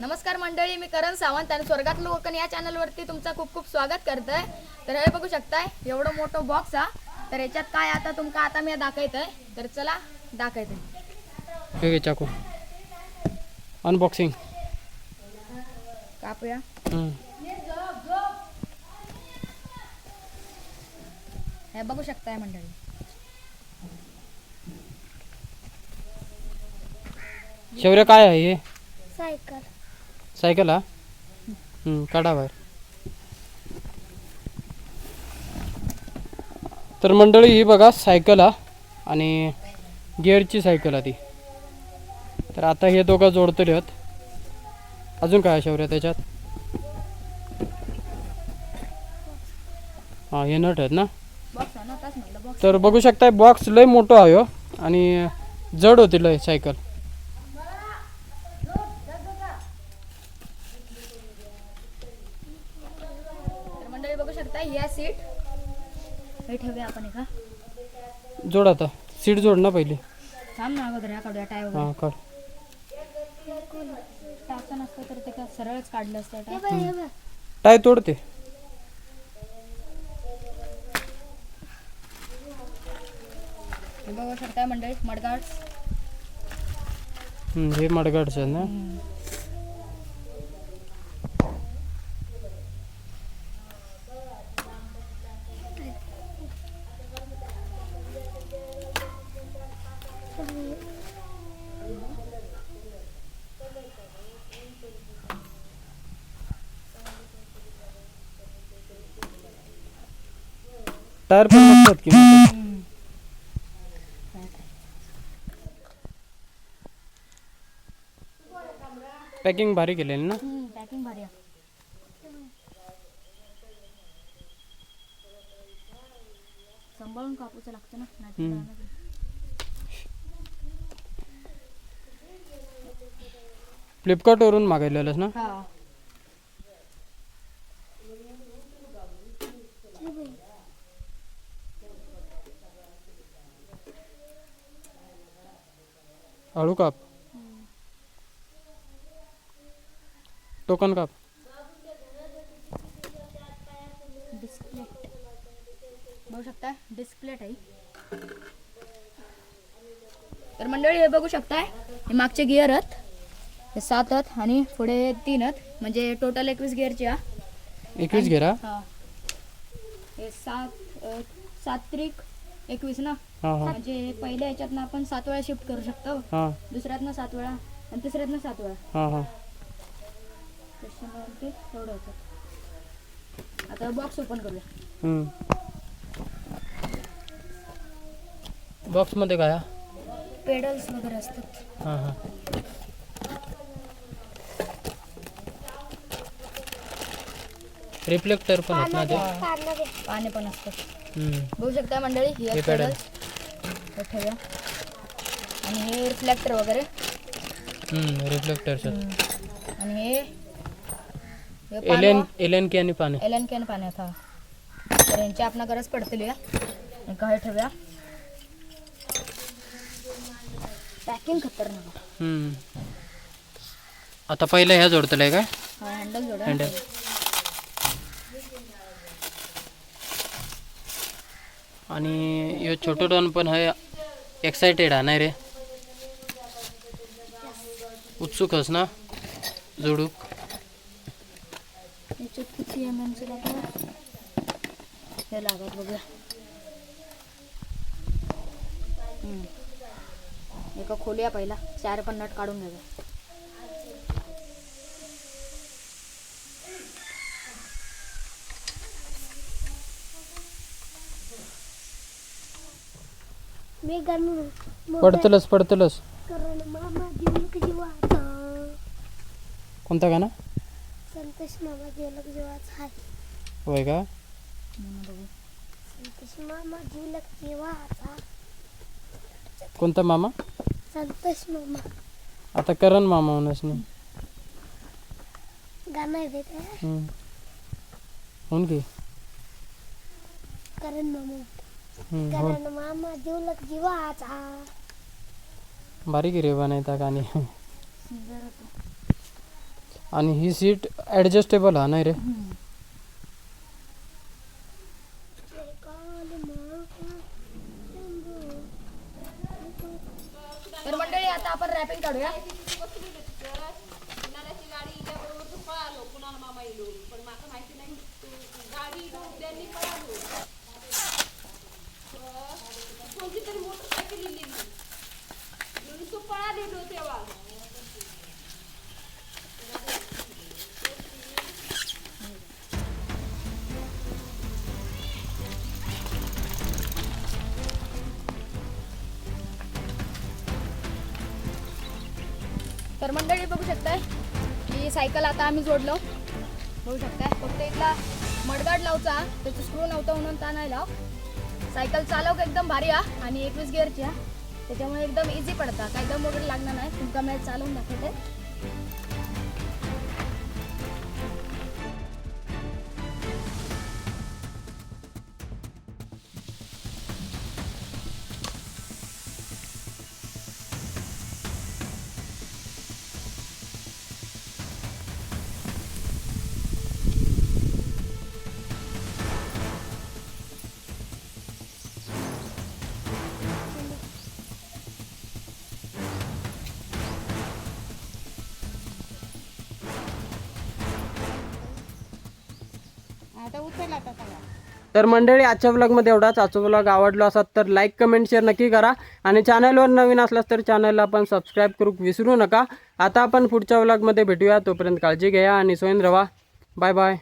नमस्कार मंडळी मी करण सावंत आणि स्वर्गातलं कोकण या चॅनलवरती तुमचं खूप खूप स्वागत करतोय. तर हे बघू शकताय एवढं मोठं बॉक्स हा. तर याच्यात काय आता तुमका आता मी दाखवतोय. तर चला दाखवते हे घे चाकू. अनबॉक्सिंग कापूया. हे बघू शकताय मंडळी. शौर्य काय आहे हे? सायकल. सायकल हा? काढा बाहेर. तर मंडळी ही बघा सायकल हा आणि गिअरची सायकल आहे ती. तर आता हे दोघं जोडतले आहेत. अजून काय आहे शौर्य त्याच्यात? हां हे नट आहेत ना? तर बघू शकताय बॉक्स लय मोठं आहे हो. आणि जड होती लय सायकल तर मंडळी शकताय ह्या सीट. हे ठेवूया आपण एका. जोड आता. सीट जोड ना पहिली. थांब ना अगोदर काढूया टाय वगैरे. हां काढ. टाचा नसतं तर ते का सरळच काढलं असतं टाय हे हे टाय तोडते हे बघू शकताय मंडळी मडगार्ड्स हम्म, हे मडगाडचं आहे ना? टायर पण नसतात की. पॅकिंग भारी केलेली ना पॅकिंग भारी आहे सांभाळून कापूचं लागतं ना नाहीतर हम्म. जाणार नाही. फ्लिपकार्टवरून मागवलेलंस ना हा हळू काप टोकन काप डिस्प्लेट बघू शकता डिस्प्लेट आहे तर मंडळी हे बघू शकताय? हे मागचे गिअर आहेत. हे सात आहेत आणि पुढे तीन आहेत. म्हणजे टोटल एकवीस गिअरचे हा. एकवीस घे रा हा. हे सात अ, सात त्रिक एकवीस ना? हां हां. म्हणजे पहिल्या ह्याच्यातनं आपण सात वेळा शिफ्ट करू शकतो. हां. दुसऱ्यातनं सात वेळा आणि तिसऱ्यातनं सात वेळा. हां हां. त्याच्यामुळे ते तेवढं होतं. आता बॉक्स ओपन करूया. हम्म. बॉक्समध्ये काय? हा? पेडल्स वगैरे असतात. हां हां. रिफ्लेक्टर पण आहेत ना ते. पाने पण असतात. बघू शकता मंडळी हे हे ठेवूया आणि हे रिफ्लेक्टर वगैरे. हम्म, रिफ्लेक्टर्स आणि हे एलेन एलेन की आणि पाणी एल कॅन पाण्यात हा. तर यांची आपण गरज पडतील या. हे ठेवूया. पॅकिंग खतरनाक. आहे. हम्म. आता पहिलं ह्या जोडतलंय काय? हा हँडल जोडा. हँडल आणि यो छोटो डॉन पण है एक्सायटेड आहे नाही रे? उत्सुक हस ना? जोडूक. किती एम हे लागत बघूया. एका खोलूया पहिला. चार पण नट काढून घ्यायचा जीवलक जीवाचा कोणता गाणं? संतोष मामा जीवलक जीवाचा हाय. होय का? म्हणून संतोष मामा जीवलक जीवाचा कोणता मामा? संतोष मामा. आता करण मामा म्हणूनच नाही. गाणं आहे ते. हम्म. होऊन की करण मामा. हम्म, करण मामा जीवलक जीवाचा बारीक रे बनायता गाणी. जरा तो. आणि ही सीट ॲडजस्टेबल हा नाही रे? तर मंडळी आता आपण रॅपिंग काढूया. तर मंडळी बघू शकताय की सायकल आता आम्ही जोडलो. बघू शकताय. फक्त इथला मडगाड लावचा त्याचं स्क्रू नव्हतं म्हणून ता नाही लाव सायकल चालवक एकदम भारी हा. आणि एकवीस गिअरची हा. त्याच्यामुळे एकदम इझी पडता काय दम वगैरे लागणार नाही. तुमका मॅच चालवून दाखवते. तर मंडळी आजच्या ब्लॉगमध्ये एवढाच. आजचा ब्लॉग आवडला असाल तर लाईक कमेंट शेअर नक्की करा. आणि चॅनलवर नवीन असलास तर चॅनलला पण सबस्क्राईब करू. विसरू नका. आता आपण पुढच्या ब्लॉगमध्ये भेटूया. तोपर्यंत काळजी घ्या आणि सोयन रवा. Bye bye